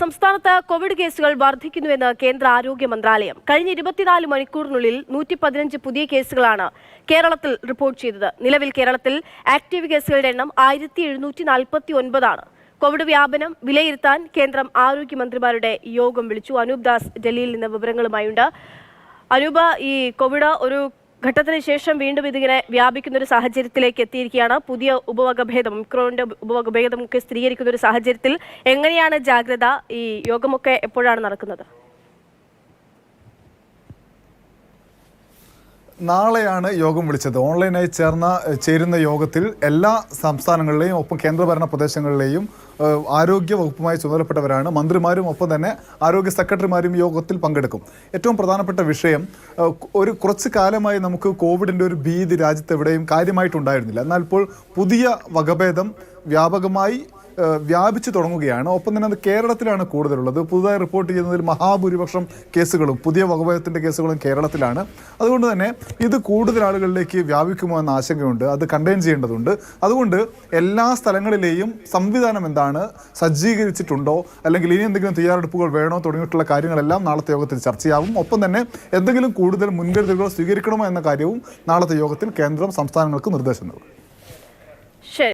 സംസ്ഥാനത്ത് കോവിഡ് കേസുകൾ വർദ്ധിക്കുന്നുവെന്ന് കേന്ദ്ര ആരോഗ്യ മന്ത്രാലയം. കഴിഞ്ഞ ഇരുപത്തിനാല് മണിക്കൂറിനുള്ളിൽ നൂറ്റി പതിനഞ്ച് പുതിയ കേസുകളാണ് കേരളത്തിൽ റിപ്പോർട്ട് ചെയ്തത്. നിലവിൽ കേരളത്തിൽ ആക്റ്റീവ് കേസുകളുടെ എണ്ണം ആയിരത്തി എഴുന്നൂറ്റി നാൽപ്പത്തി ഒൻപതാണ് കോവിഡ് വ്യാപനം വിലയിരുത്താൻ കേന്ദ്രം ആരോഗ്യമന്ത്രിമാരുടെ യോഗം വിളിച്ചു. അനൂപ് ദാസ് ഡൽഹിയിൽ നിന്ന് വിവരങ്ങളുമായുണ്ട്. അനൂപ ഈ കോവിഡ് ഒരു ഘട്ടത്തിന് ശേഷം വീണ്ടും ഇതിങ്ങനെ വ്യാപിക്കുന്ന ഒരു സാഹചര്യത്തിലേക്ക് എത്തിയിരിക്കുകയാണ്. പുതിയ ഉപവകഭേദം ഒമിക്രോണിന്റെ ഉപവകഭേദമൊക്കെ സ്ഥിരീകരിക്കുന്ന ഒരു സാഹചര്യത്തിൽ എങ്ങനെയാണ് ജാഗ്രത ഈ യോഗമൊക്കെ എപ്പോഴാണ് നടക്കുന്നത്? നാളെയാണ് യോഗം വിളിച്ചത്. ഓൺലൈനായി ചേർന്ന ചേരുന്ന യോഗത്തിൽ എല്ലാ സംസ്ഥാനങ്ങളിലെയും ഒപ്പം കേന്ദ്രഭരണ പ്രദേശങ്ങളിലെയും ആരോഗ്യ വകുപ്പുമായി ചുമതലപ്പെട്ടവരാണ്. മന്ത്രിമാരും ഒപ്പം തന്നെ ആരോഗ്യ സെക്രട്ടറിമാരും യോഗത്തിൽ പങ്കെടുക്കും. ഏറ്റവും പ്രധാനപ്പെട്ട വിഷയം ഒരു കുറച്ച് കാലമായി നമുക്ക് കോവിഡിന്റെ ഒരു ഭീതി രാജ്യത്ത് എവിടെയും കാര്യമായിട്ടുണ്ടായിരുന്നില്ല. എന്നാൽ ഇപ്പോൾ പുതിയ വകഭേദം വ്യാപകമായി വ്യാപിച്ചു തുടങ്ങുകയാണ്. ഒപ്പം തന്നെ അത് കേരളത്തിലാണ് കൂടുതലുള്ളത്. പുതുതായി റിപ്പോർട്ട് ചെയ്യുന്നതിൽ മഹാഭൂരിപക്ഷം കേസുകളും പുതിയ വകഭേദത്തിന്റെ കേസുകളും കേരളത്തിലാണ്. അതുകൊണ്ട് തന്നെ ഇത് കൂടുതൽ ആളുകളിലേക്ക് വ്യാപിക്കുമോ എന്ന ആശങ്കയുണ്ട്. അത് കണ്ടെയ്ൻ ചെയ്യേണ്ടതുണ്ട്. അതുകൊണ്ട് എല്ലാ സ്ഥലങ്ങളിലെയും സംവിധാനം എന്താണ്? സജ്ജീകരിച്ചിട്ടുണ്ടോ? അല്ലെങ്കിൽ ഇനി എന്തെങ്കിലും തയ്യാറെടുപ്പുകൾ വേണോ തുടങ്ങിയിട്ടുള്ള കാര്യങ്ങളെല്ലാം നാളത്തെ യോഗത്തിൽ ചർച്ചയാവും ഒപ്പം തന്നെ എന്തെങ്കിലും കൂടുതൽ മുൻകരുതലുകൾ സ്വീകരിക്കണമോ എന്ന കാര്യവും നാളത്തെ യോഗത്തിൽ കേന്ദ്രം സംസ്ഥാനങ്ങൾക്ക് നിർദ്ദേശം നൽകും.